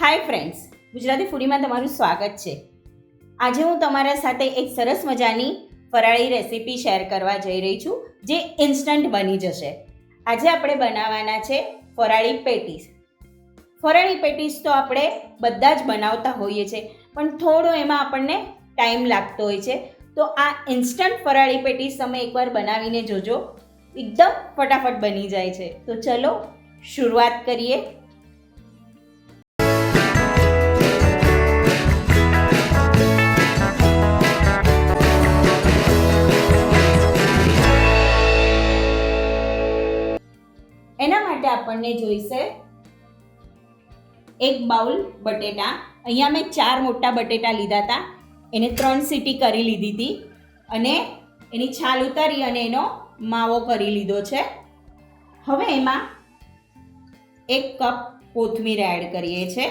Hi friends Gujarati ફૂડીમાં તમારું સ્વાગત છે. આજે હું તમારા સાથે એક સરસ મજાની ફરાળી રેસીપી શેર કરવા જઈ રહી છું, જે ઇન્સ્ટન્ટ બની જશે. આજે આપણે બનાવવાના છે ફરાળી પેટીસ. ફરાળી પેટીસ તો આપણે બધા જ બનાવતા હોઈએ છીએ, પણ થોડો એમાં આપણને ટાઈમ લાગતો હોય છે. તો આ ઇન્સ્ટન્ટ ફરાળી પેટીસ તમે એકવાર બનાવીને જોજો. એકદમ ફટાફટ બની જાય છે. તો ચલો, શરૂઆત કરીએ. આપણને જોઈશે. એક બાઉલ બટેટા. અહીંયા મેં ચાર મોટા બટેટા લીધા હતા. એને ત્રણ સીટી કરી લીધી હતી. અને એની છાલ ઉતારી અને એનો માવો કરી લીધો છે. હવે એમાં એક કપ કોથમીર એડ કરીએ છે.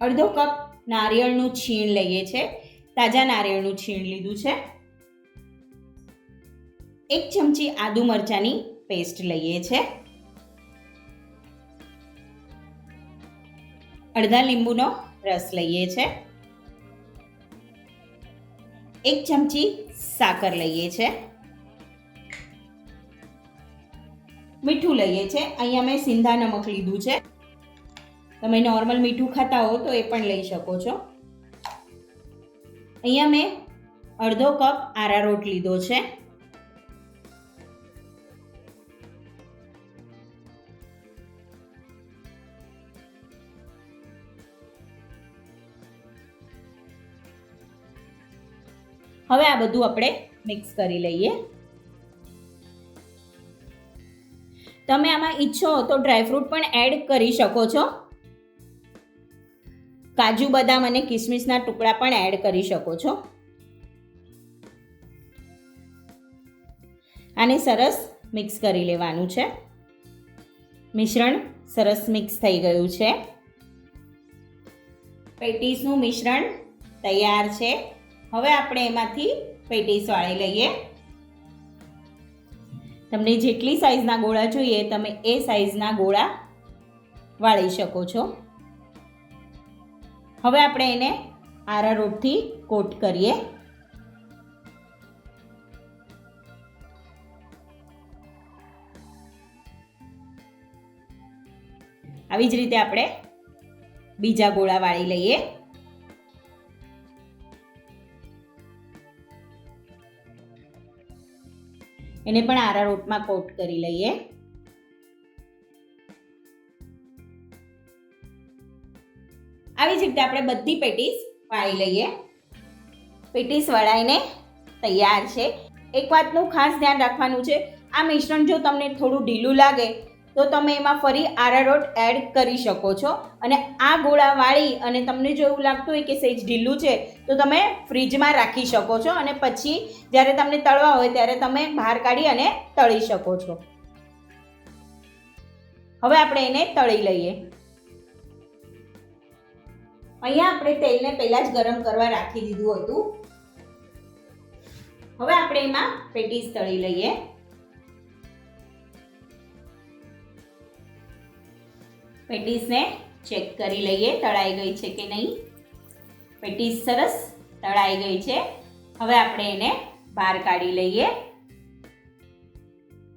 અડધો કપ નારિયેળનું છીણ લઈએ છે. તાજા નારિયેળનું છીણ લીધું છે. એક ચમચી આદુ મરચાંની પેસ્ટ લઈએ છે. અડધા લીંબુનો રસ લઈએ છે. એક ચમચી સાકર લઈએ છે. મીઠું લઈએ છે. અહીંયા મેં સિંધા નમક લીધું છે. તમે નોર્મલ મીઠું ખાતા હો તો એ પણ લઈ શકો છો. અહીંયા મેં અડધો કપ આરારોટ લીધો છે. હવે આ બધું આપણે મિક્સ કરી લઈએ. તમે આમાં ઈચ્છો તો ડ્રાયફ્રૂટ પણ એડ કરી શકો છો. કાજુ બદામ અને કિસમિસના ટુકડા પણ એડ કરી શકો છો. આને સરસ મિક્સ કરી લેવાનું છે. મિશ્રણ સરસ મિક્સ થઈ ગયું છે. પેટીસનું મિશ્રણ તૈયાર છે. હવે આપણે એમાંથી પેટીસ વાળી લઈએ. તમને જેટલી સાઈઝના ગોળા જોઈએ તમે એ સાઈઝના ગોળા વાળી શકો છો. હવે આપણે એને આરારોટથી કોટ કરીએ. આવી જ રીતે આપણે બીજા ગોળા વાળી લઈએ. એને પણ આરારોટમાં કોટ કરી લઈએ. આવી જ રીતે આપણે બધી પેટીસ વાળી લઈએ. પેટીસ વળાઈને તૈયાર છે. એક વાતનું ખાસ ધ્યાન રાખવાનું છે. આ મિશ્રણ જો તમને થોડું ઢીલું લાગે, તો તમે એમાં ફરી આરારોટ એડ કરી શકો છો. અને આ ગોળા વાળી અને તમને જો એવું લાગતું હોય કે સહેજ ઢીલું છે, તો તમે ફ્રીજમાં રાખી શકો છો. અને પછી જ્યારે તમને તળવા હોય, ત્યારે તમે બહાર કાઢી અને તળી શકો છો. હવે આપણે એને તળી લઈએ. અહીંયા આપણે તેલને પહેલાં જ ગરમ કરવા રાખી દીધું હતું. હવે આપણે એમાં પેટીસ તળી લઈએ. પેટીસને ચેક કરી લઈએ, તળાઈ ગઈ છે કે નહીં. પેટીસ સરસ તળાઈ ગઈ છે. હવે આપણે એને બહાર કાઢી લઈએ.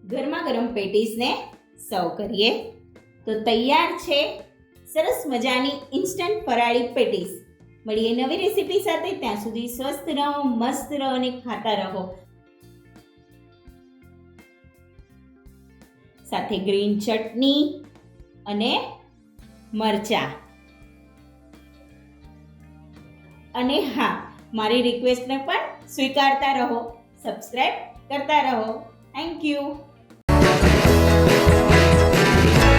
ગરમા ગરમ પેટીસને સર્વ કરીએ. તો તૈયાર છે સરસ મજાની ઇન્સ્ટન્ટ ફરાળી પેટીસ. મળીએ નવી રેસીપી સાથે, ત્યાં સુધી સ્વસ્થ રહો, મસ્ત રહો અને ખાતા રહો. સાથે ગ્રીન ચટણી અને મરચા. અને હા, મારી રિક્વેસ્ટને પણ સ્વીકારતા રહો સબસ્ક્રાઈબ કરતા રહો. Thank you